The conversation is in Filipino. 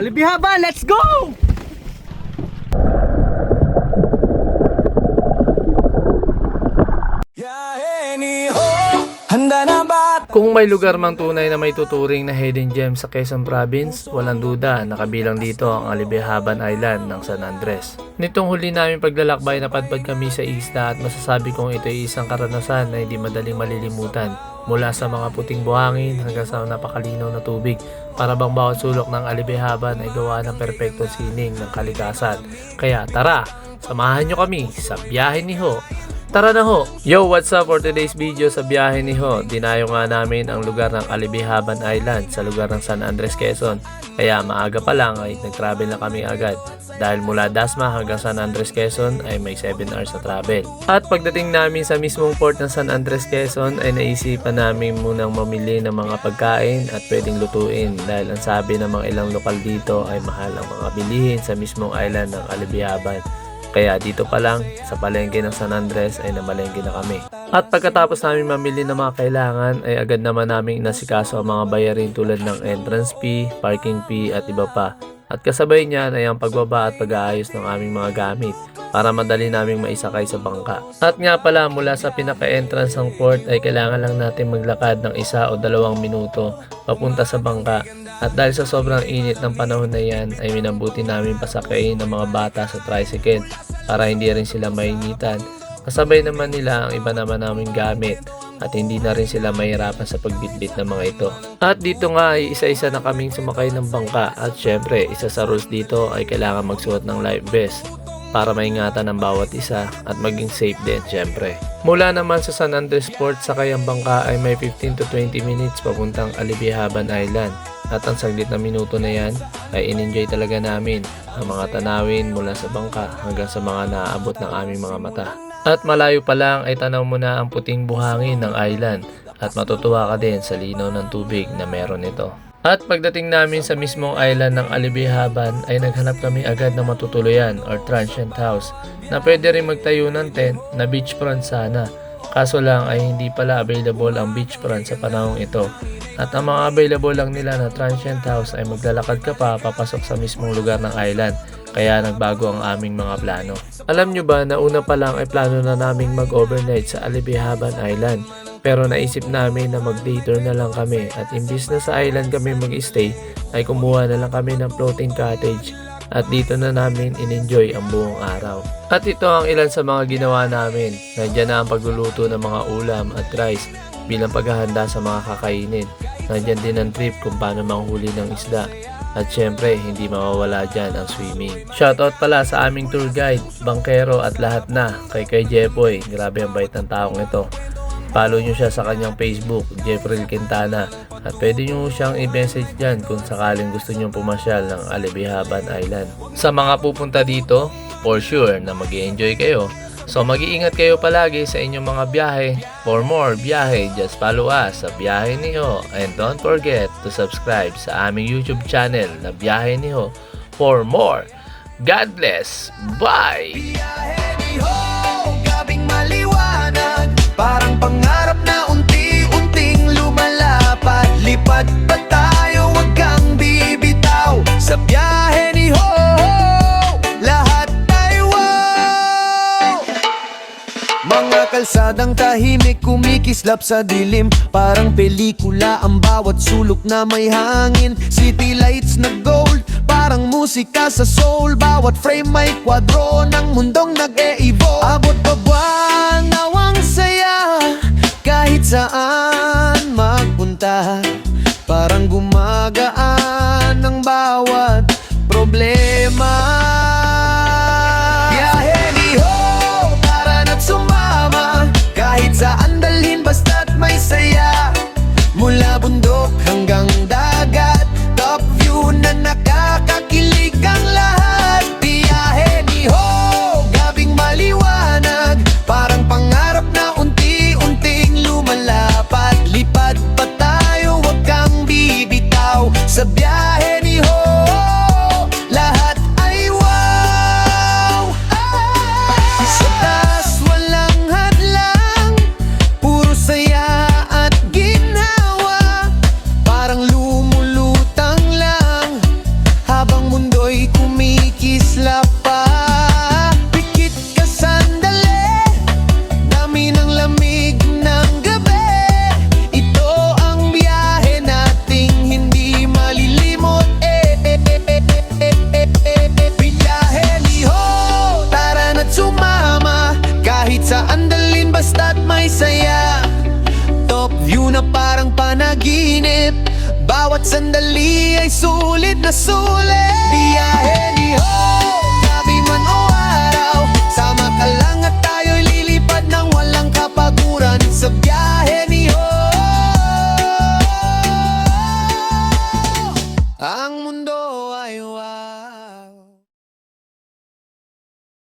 Alibihaba, let's go! Handa na ba? Kung may lugar mang tunay na may tuturing na hidden gem sa Quezon Province, walang duda na kabilang dito ang Alibehaban Island ng San Andres. Nitong huli namin paglalakbay napadpad kami sa isla at masasabi kong ito ay isang karanasan na hindi madaling malilimutan mula sa mga puting buhangin hanggang sa napakalinaw na tubig para bang bawat sulok ng Alibehaban ay gawa ng perpektong sining ng kalikasan. Kaya tara, samahan nyo kami sa biyahe ni Ho Tara na ho! Yo, what's up for today's video sa biyahe ni Ho? Dinayo nga namin ang lugar ng Alibihaban Island sa lugar ng San Andres, Quezon. Kaya maaga pa lang ay nag-travel na kami agad. Dahil mula Dasma hanggang San Andres, Quezon ay may 7 hours na travel. At pagdating namin sa mismong port ng San Andres, Quezon ay naisipan namin munang mamili ng mga pagkain at pwedeng lutuin dahil ang sabi ng mga ilang lokal dito ay mahal ang mga bilihin sa mismong island ng Alibihaban. Kaya dito pa lang, sa palengke ng San Andres ay namalengke na kami. At pagkatapos namin mamili ng mga kailangan ay agad naman namin inasikaso ang mga bayarin tulad ng entrance fee, parking fee at iba pa. At kasabay niyan ay ang pagbaba at pag-aayos ng aming mga gamit para madali naming maisakay sa bangka. At nga pala mula sa pinaka-entrance ng port ay kailangan lang natin maglakad ng isa o dalawang minuto papunta sa bangka at dahil sa sobrang init ng panahon na yan ay minabuti namin pasakayin ng mga bata sa tricycle para hindi rin sila mainitan. Kasabay naman nila ang iba naman naming gamit at hindi na rin sila mahirapan sa pagbitbit ng mga ito. At dito nga ay isa-isa na kaming sumakay ng bangka at syempre isa sa rules dito ay kailangan magsuot ng life vest para maingatan ang bawat isa at maging safe din syempre. Mula naman sa San Andres Port sa kayang bangka ay may 15 to 20 minutes papuntang Alibihaban Island. At ang saglit na minuto na yan ay in-enjoy talaga namin ang mga tanawin mula sa bangka hanggang sa mga naaabot ng aming mga mata. At malayo pa lang ay tanaw mo na ang puting buhangin ng island at matutuwa ka din sa linaw ng tubig na meron ito. At pagdating namin sa mismong island ng Alibihaban ay naghanap kami agad ng matutuluyan or transient house na pwede rin magtayo ng tent na beachfront sana. Kaso lang ay hindi pala available ang beachfront sa panahong ito. At ang mga available lang nila na transient house ay maglalakad ka pa papasok sa mismong lugar ng island. Kaya nagbago ang aming mga plano. Alam nyo ba na una pa lang ay plano na naming mag-overnight sa Alibihaban Island. Pero naisip namin na mag-day tour na lang kami at imbis na sa island kami mag-stay ay kumuha na lang kami ng floating cottage at dito na namin in-enjoy ang buong araw. At ito ang ilan sa mga ginawa namin. Nandiyan na ang pagluluto ng mga ulam at rice bilang paghahanda sa mga kakainin. Nandiyan din ang trip kung paano manghuli ng isda. At syempre, hindi mawawala dyan ang swimming. Shoutout pala sa aming tour guide, bankero at lahat na kay kay Jepoy. Grabe ang bait ng taong ito. Follow nyo siya sa kanyang Facebook, Jeffrey Quintana. At pwede nyo siyang i-message dyan kung sakaling gusto nyo pumasyal ng Alibihaban Island. Sa mga pupunta dito, for sure na mag enjoy kayo. So mag-iingat kayo palagi sa inyong mga biyahe. For more biyahe, just follow us sa Biyahe ni Ho. And don't forget to subscribe sa aming YouTube channel na Biyahe ni Ho for more. God bless! Bye! Mga kalsadang tahimik kumikislap sa dilim. Parang pelikula ang bawat sulok na may hangin. City lights na gold Parang musika sa soul. Bawat frame may kwadro ng mundong nag-e-evolve. Abot pa buwan, nawang saya. Kahit saan magpunta Parang gumagaan ang bawat Kahit saan Bawat sandali ay sulit na sulit. Biyahe ni Ho, gabi man o araw. Sama ka lang at tayo'y lilipad ng walang kapaguran. Sa